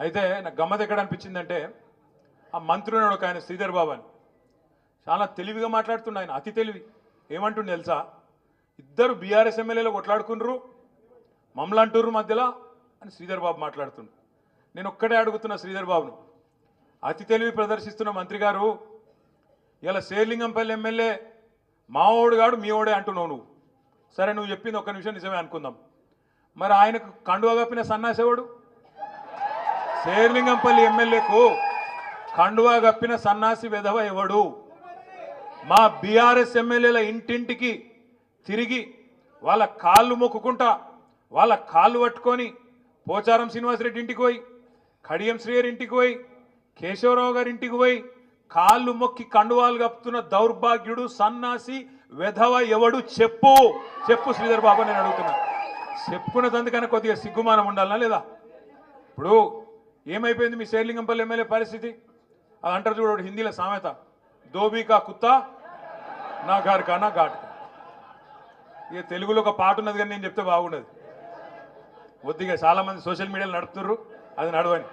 అయితే నాకు గమ్మత్ ఎక్కడ అనిపించిందంటే ఆ మంత్రి ఉన్నాడు ఒక ఆయన శ్రీధర్ బాబు అని. చాలా తెలివిగా మాట్లాడుతుండు ఆయన అతి తెలివి. ఏమంటుండే తెలుసా? ఇద్దరు బీఆర్ఎస్ ఎమ్మెల్యేలు కొట్లాడుకున్నారు మమ్మల్ని అంటుర్రు మధ్యలో అని శ్రీధర్ బాబు మాట్లాడుతుండు. నేను ఒక్కడే అడుగుతున్నా శ్రీధర్ బాబును అతి తెలివి ప్రదర్శిస్తున్న మంత్రి గారు ఇలా శేర్లింగంపల్లి ఎమ్మెల్యే మావోడు గాడు మీ ఓడే అంటున్నావు నువ్వు. సరే నువ్వు చెప్పింది ఒక్క నిమిషం నిజమే అనుకుందాం. మరి ఆయనకు కండువా కప్పిన సన్నాసేవాడు శేర్లింగంపల్లి ఎమ్మెల్యేకు కండువా కప్పిన సన్నాసి వెధవ ఎవడు? మా బీఆర్ఎస్ ఎమ్మెల్యేల ఇంటింటికి తిరిగి వాళ్ళ కాళ్ళు మొక్కుకుంటా వాళ్ళ కాళ్ళు పట్టుకొని పోచారం శ్రీనివాసరెడ్డి ఇంటికి పోయి కడియం శ్రీయర్ ఇంటికి పోయి కేశవరావు గారి ఇంటికి పోయి కాళ్ళు మొక్కి కండువాలు కప్పుతున్న దౌర్భాగ్యుడు సన్నాసి వెధవ ఎవడు చెప్పు. చెప్పు శ్రీధర్ బాబు నేను అడుగుతున్నా. చెప్పుకున్నదందుకన్నా కొద్దిగా సిగ్గుమానం ఉండాలనా లేదా? ఇప్పుడు ఏమైపోయింది మీ శేర్లింగంపల్లి ఎమ్మెల్యే పరిస్థితి? అది అంటారు చూడు హిందీలో సామెత. దోబీకా కుత్తా నా గారు నా ఘాట్ ఇక తెలుగులో ఒక పాట ఉన్నది కానీ నేను చెప్తే బాగుండదు. కొద్దిగా చాలామంది సోషల్ మీడియాలో నడుపుతున్నారు అది నడవని.